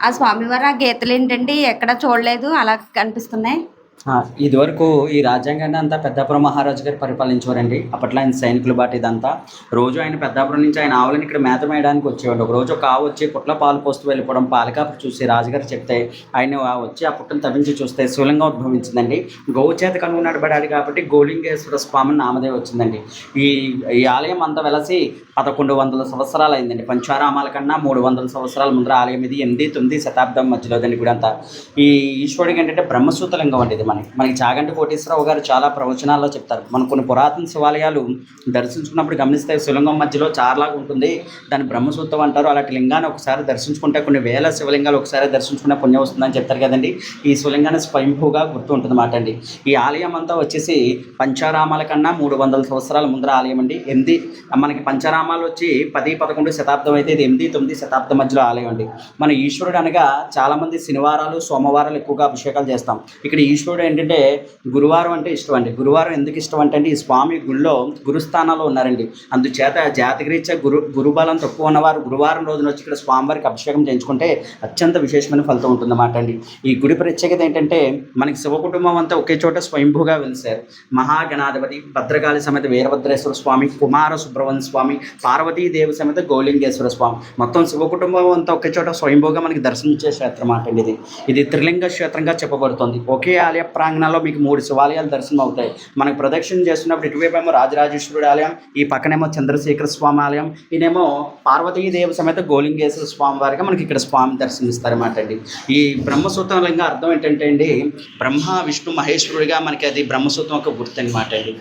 ఆ స్వామివారి ఆ గీతలు ఏంటండి ఎక్కడ చూడలేదు. అలా కనిపిస్తున్నాయి. ఇదివరకు ఈ రాజ్యాంగాన్ని అంతా పెద్దాపురం మహారాజు గారు పరిపాలించేవారండి. అప్పట్లో ఆయన సైనికులు బాట ఇదంతా. రోజు ఆయన పెద్దాపురం నుంచి ఆయన ఆవులను ఇక్కడ మేత మేయడానికి వచ్చేవాడు. ఒక రోజు ఒక ఆవు వచ్చి పుట్ల పాలు పోస్తూ వెళ్ళిపోవడం పాలకాపు చూసి రాజుగారు చెప్తే ఆయన ఆ వచ్చి ఆ పుట్టను తవ్వించి చూస్తే శూలంగా ఉద్భవించిందండి. గోవు చేత కనుగొనబడాడు కాబట్టి గోలింగేశ్వర స్వామి నామదే వచ్చిందండి. ఈ ఈ ఆలయం అంతా వెలసి పదకొండు వందల సంవత్సరాలు అయిందండి. పంచారామాల కన్నా మూడు వందల సంవత్సరాల ముందర ఆలయం ఇది ఎనిమిది తొమ్మిది శతాబ్దం మధ్యలోదండి గుడి అంతా ఈ ఈశ్వరుడికి ఏంటంటే బ్రహ్మసూతలింగం అండి ఇది. మనకి. మనకి చాగంటి కోటేశ్వరరావు గారు చాలా ప్రవచనాల్లో చెప్తారు. మన కొన్ని పురాతన శివాలయాలు దర్శించుకున్నప్పుడు గమనిస్తే శివలింగం మధ్యలో చార్లాగా ఉంటుంది. దాన్ని బ్రహ్మసూత్రం అంటారు. అలాంటి లింగాన్ని ఒకసారి దర్శించుకుంటే కొన్ని వేల శివలింగాలు ఒకసారి దర్శించుకునే పుణ్యం వస్తుందని చెప్తారు కదండి. ఈ శివలింగాన్ని స్వయంభూగా గుర్తు ఉంటుంది మాట అండి. ఈ ఆలయం అంతా వచ్చేసి పంచారామాల కన్నా మూడు వందల సంవత్సరాల ముందర ఆలయం అండి. ఎనిమిది మనకి పంచారామాలు వచ్చి పది పదకొండు శతాబ్దం అయితే ఇది ఎనిమిది తొమ్మిది శతాబ్దం మధ్యలో ఆలయం అండి. మన ఈశ్వరుడు అనగా చాలామంది శనివారాలు సోమవారాలు ఎక్కువగా అభిషేకాలు చేస్తాం. ఇక్కడ ఈశ్వరుడు ఏంటంటే గురువారం అంటే ఇష్టం అండి. గురువారం ఎందుకు ఇష్టం అంటే ఈ స్వామి గుళ్ళో గురుస్థానాల్లో ఉన్నారండి. అందుచేత జాతకరీత్యా గురు గురుబలం తక్కువ ఉన్నవారు గురువారం రోజున వచ్చి ఇక్కడ స్వామివారికి అభిషేకం చేయించుకుంటే అత్యంత విశేషమైన ఫలితం ఉంటుందన్నమాట అండి. ఈ గుడి ప్రత్యేకత ఏంటంటే మనకి శివ కుటుంబం అంతా ఒకే చోట స్వయంభూగా వెలిసారు మహాగణాధిపతి భద్రకాళి సమేత వీరభద్రేశ్వర స్వామి కుమార సుబ్రహ్మణ్య స్వామి పార్వతీదేవి సమేత గోలింగేశ్వర స్వామి. మొత్తం శివ కుటుంబం అంతా ఒకే చోట స్వయంభూగా మనకి దర్శించే క్షేత్రం మాట అండి ఇది. ఇది త్రిలింగ క్షేత్రంగా చెప్పబడుతుంది. ఒకే ఆలయం ప్రాంగణంలో మీకు మూడు శివాలయాలు దర్శనం అవుతాయి. మనకు ప్రదక్షిణ చేస్తున్నప్పుడు ఇటువైపేమో రాజరాజేశ్వరుడు ఆలయం ఈ పక్కనేమో చంద్రశేఖర స్వామి ఆలయం ఈయనేమో పార్వతీదేవి సమేత గోలింగేశ్వర స్వామి వారిగా మనకి ఇక్కడ స్వామి దర్శనమిస్తారన్నమాట అండి. ఈ బ్రహ్మసూత్రం లింగ అర్థం ఏంటంటే అండి బ్రహ్మ విష్ణు మహేశ్వరుడిగా మనకి అది బ్రహ్మసూత్రం ఒక గుర్తు అనమాట అండి.